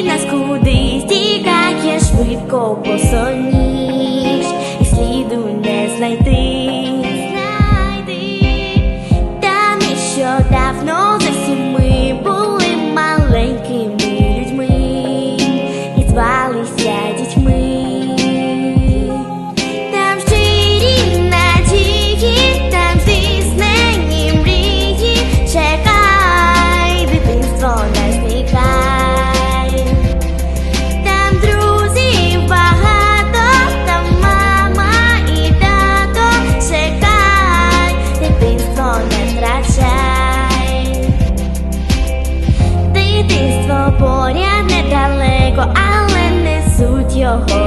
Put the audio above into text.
нас кудись тікає швидко по сонці. але несуть його.